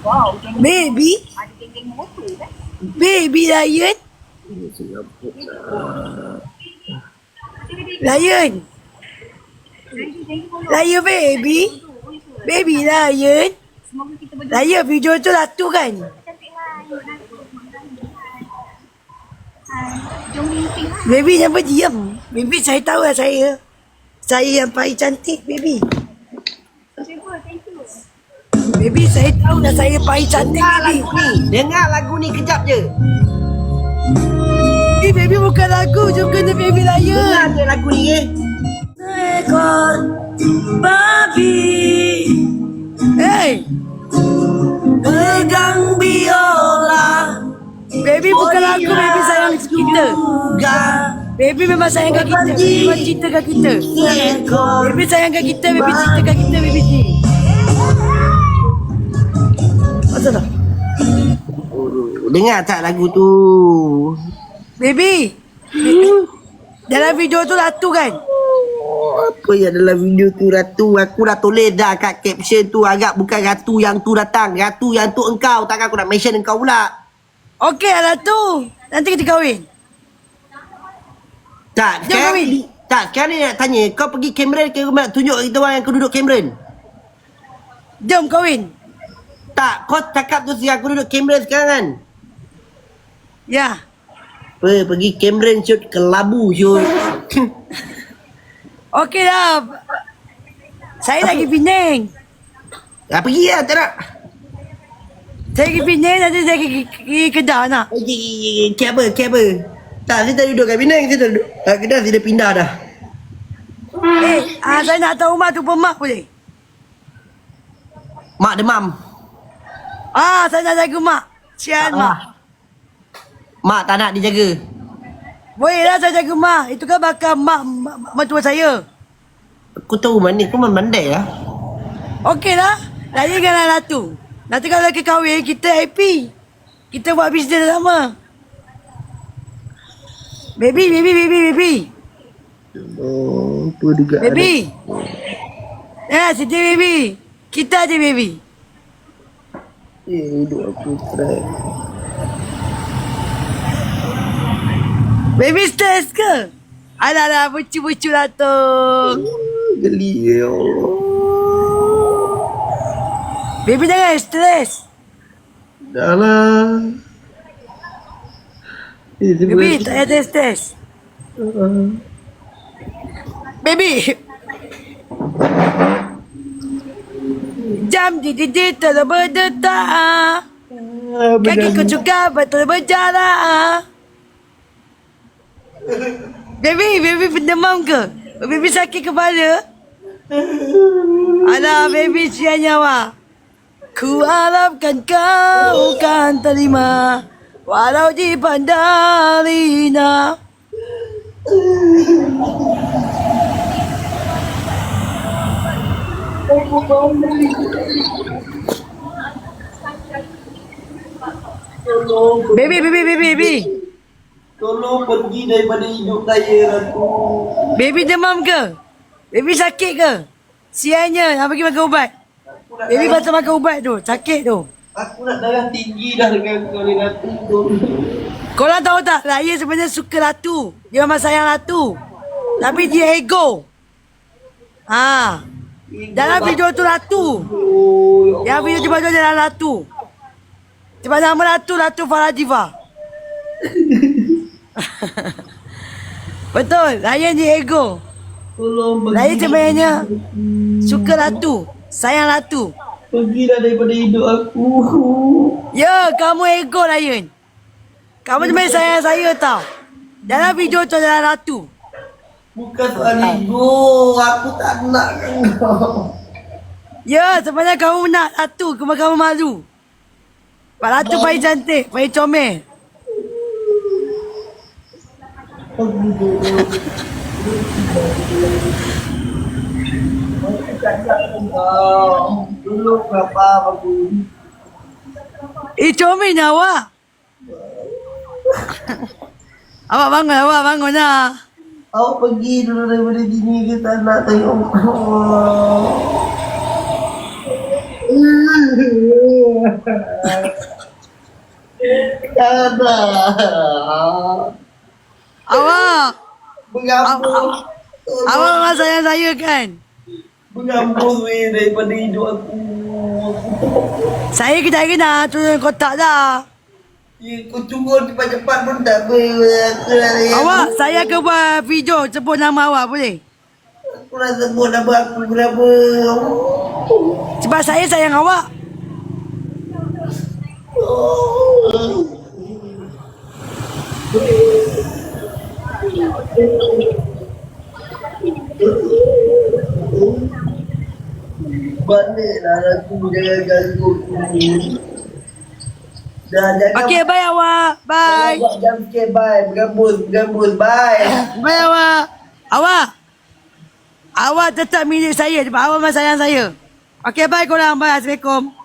Wow, Baby? ada geng-geng motor kan? Baby Lion? Lion? Lion baby? Baby Lion? Lion video tu ratu kan? Hai. Jom meeting lah. Baby jangan diam. Baby saya tahu lah saya. Saya yang paling cantik baby. Baby saya tahu dah saya paling cantik Dengar baby. lagu ni. Dengar lagu ni kejap je. Ni baby bukan lagu Jom kena baby Dengar Lion. je lagu ni eh. Seekor babi Hey Pegang biola Baby bukan lagu Baby sayang kita Baby memang sayangkan kita Baby memang cintakan kita Baby sayangkan kita Baby cintakan kita Baby ni Macam tak? Dengar tak lagu tu? Baby. Dalam video tu ratu kan? Oh, apa yang dalam video tu Ratu? Aku dah tulis dah kat caption tu. Agak bukan Ratu yang tu datang. Ratu yang tu engkau. Takkan aku nak mention engkau pula. Okey ratu. Nanti kita kahwin. Tak Jom sekarang kahwin. Tak sekarang ni nak tanya Kau pergi Cameron ke nak tunjuk kita orang yang kau duduk Cameron? Jom kahwin Tak kau cakap tu sekarang aku duduk Cameron sekarang kan Ya Apa pergi Cameron shoot ke Labu shoot Okey lah. Saya nak pergi Penang. Ah, pergi lah tak nak Saya pergi Penang nanti saya pergi, Kedah nak. Pergi Kabel Kabel Tak saya tak duduk kat Penang Saya tak duduk kat Kedah Saya dah pindah dah Eh, ah, saya nak tahu rumah tu pemak boleh? Mak demam Ah, saya nak jaga mak. Sian mak. Mak tak nak dijaga Boleh lah saya jaga mak. Itu kan bakal mak, mertua saya. Aku tahu mana Kau memang pandai lah Okey lah. Lagi dengan Ratu. Nanti kalau lagi kahwin, kita happy. Kita buat bisnes sama. Baby, baby, baby, baby. Oh Apa juga Baby. Ya, sini baby. Kita aja baby. Eh hidup aku stress Baby stress ke? Alah lah, bucu-bucu lah tu. Geli ya Allah Baby jangan stres. Dah lah Eh, Baby tak ada stres. Baby. Jam di di di terus berdetak. Kaki ku juga betul berjalan. Baby, baby pendemam ke? Baby sakit kepala? Alah, baby sian nyawa. Ku harapkan kau kan terima Walau dipandang lina Baby, baby, baby, baby Tolong pergi daripada hidup saya Ratu Baby demam ke? Baby sakit ke? Siannya, nak pergi makan ubat Baby patut makan ubat tu, sakit tu Aku nak darah tinggi dah dengan kau ni Ratu Tolong Korang tahu tak, Raya sebenarnya suka Ratu. Dia memang sayang Ratu. Tapi dia ego. Ha. Dalam video tu Ratu. Yang video tu baju dalam Ratu. Sebab nama Ratu, Ratu Farah Diva. Betul, Raya ni ego. Tolong pergi sebenarnya suka Ratu. Sayang Ratu. Pergilah daripada hidup aku Ya, kamu ego Ryan. Kamu sebenarnya sayang saya tau. Dalam video tu adalah Ratu. Bukan soal ego Aku tak nak kau Ya, sebenarnya kamu nak Ratu, cuma kamu malu. Pak Ratu paling cantik, paling comel. Dulu berapa aku Eh, comel ni awak. awak bangun, awak bangun lah. Awak pergi dulu daripada sini ke tak nak Sabar. Awak, Mengambil. awak memang sayang saya kan? Mengambil weh daripada hidup aku. Saya kejap lagi nak turun kotak dah. Ya, kau turun cepat-cepat pun tak boleh. Aku dah Awak, saya akan buat video sebut nama awak boleh? Aku dah sebut nama aku kenapa. Sebab saya sayang awak. Baliklah aku jangan ganggu aku. Dah jangan. Okey, bye awak. Bye. Sikit bye. Bergabung, bergabung. Bye. Bye awak. Awak. Awak tetap milik saya sebab awak memang sayang saya. Okey, bye korang. Bye. Assalamualaikum.